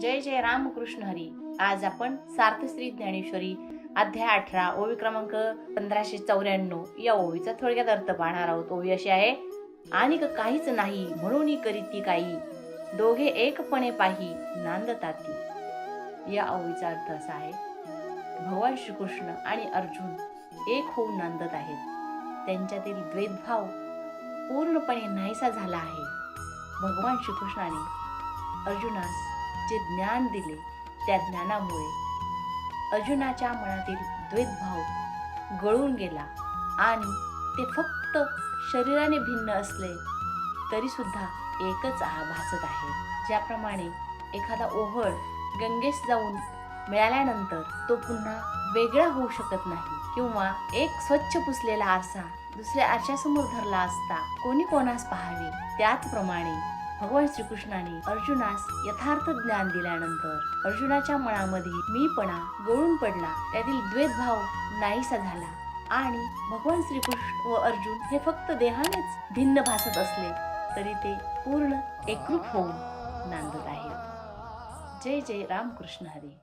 जय जय रामकृष्ण हरी. आज आपण सार्थश्री ज्ञानेश्वरी अध्याय अठरा ओवी क्रमांक पंधराशे चौऱ्याण्णव या ओवीचा थोडक्यात अर्थ पाहणार आहोत. ओवी अशी आहे आणि काहीच नाही म्हणून करीत ती काही. दोघे एकपणे पाही नांदताती. या ओवीचा अर्थ असा आहे भगवान श्रीकृष्ण आणि अर्जुन एक होऊन नांदत आहेत. त्यांच्यातील द्वेदभाव पूर्णपणे नाहीसा झाला आहे. भगवान श्रीकृष्णाने अर्जुनास जे ज्ञान दिले त्या ज्ञानामुळे अर्जुनाच्या मनातील द्वैतभाव गळून गेला आणि ते फक्त शरीराने भिन्न असले तरीसुद्धा एकच आ- भासत आहे. ज्याप्रमाणे एखादा ओहळ गंगेस जाऊन मिळाल्यानंतर तो पुन्हा वेगळा होऊ शकत नाही किंवा एक स्वच्छ पुसलेला आरसा दुसऱ्या आरशासमोर धरला असता कोणी कोणास पाहावे? त्याचप्रमाणे भगवान श्रीकृष्णाने अर्जुनास यथार्थ ज्ञान दिल्यानंतर अर्जुनाच्या मनामध्ये मीपणा गळून पडला. त्यातील द्वेदभाव नाहीसा झाला. आणि भगवान श्रीकृष्ण व अर्जुन हे फक्त देहानेच भिन्न भासत असले तरी ते पूर्ण एकरूप होऊन नांदत आहेत. जय जय रामकृष्ण हरी.